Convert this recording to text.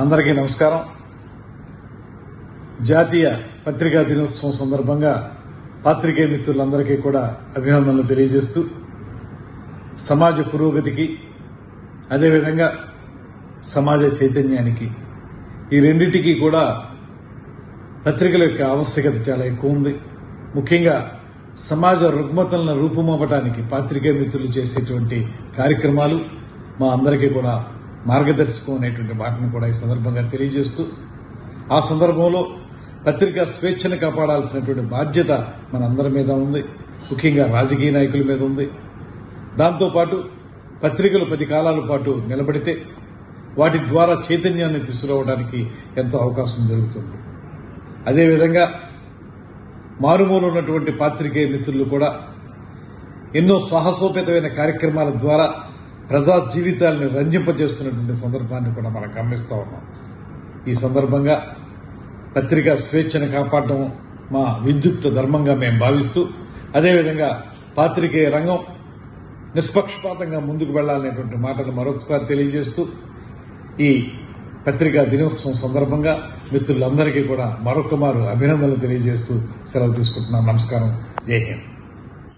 అందరికీ నమస్కారం. జాతీయ పత్రికా దినోత్సవం సందర్భంగా పాత్రికేయ మిత్రులందరికీ కూడా అభినందనలు తెలియజేస్తూ సమాజ పురోగతికి అదేవిధంగా సమాజ చైతన్యానికి ఈ రెండింటికి కూడా పత్రికల యొక్క ఆవశ్యకత చాలా ఎక్కువ ఉంది. ముఖ్యంగా సమాజ రుగ్మతలను రూపుమవ్వటానికి పాత్రికేయ మిత్రులు చేసేటువంటి కార్యక్రమాలు మా అందరికీ కూడా మార్గదర్శకం అనేటువంటి మాటను కూడా ఈ సందర్భంగా తెలియజేస్తూ ఆ సందర్భంలో పత్రికా స్వేచ్ఛను కాపాడాల్సినటువంటి బాధ్యత మనందరి మీద ఉంది. ముఖ్యంగా రాజకీయ నాయకుల మీద ఉంది. దాంతోపాటు పత్రికలు పది కాలాల పాటు నిలబడితే వాటి ద్వారా చైతన్యాన్ని తీసుకురావడానికి ఎంతో అవకాశం జరుగుతుంది. అదేవిధంగా మారుమూలు ఉన్నటువంటి పాత్రికేయ మిత్రులు కూడా ఎన్నో సాహసోపేతమైన కార్యక్రమాల ద్వారా ప్రజా జీవితాలను రంజింపజేస్తున్నటువంటి సందర్భాన్ని కూడా మనం గమనిస్తూ ఉన్నాం. ఈ సందర్భంగా పత్రికా స్వేచ్ఛను కాపాడడం మా విద్యుక్త ధర్మంగా మేము భావిస్తూ అదేవిధంగా పాత్రికేయ రంగం నిష్పక్షపాతంగా ముందుకు వెళ్ళాలనేటువంటి మాటలు మరొకసారి తెలియజేస్తూ ఈ పత్రికా దినోత్సవం సందర్భంగా మిత్రులందరికీ కూడా మరొక మారు అభినందనలు తెలియజేస్తూ సెలవు తీసుకుంటున్నాం. నమస్కారం. జై హింద్.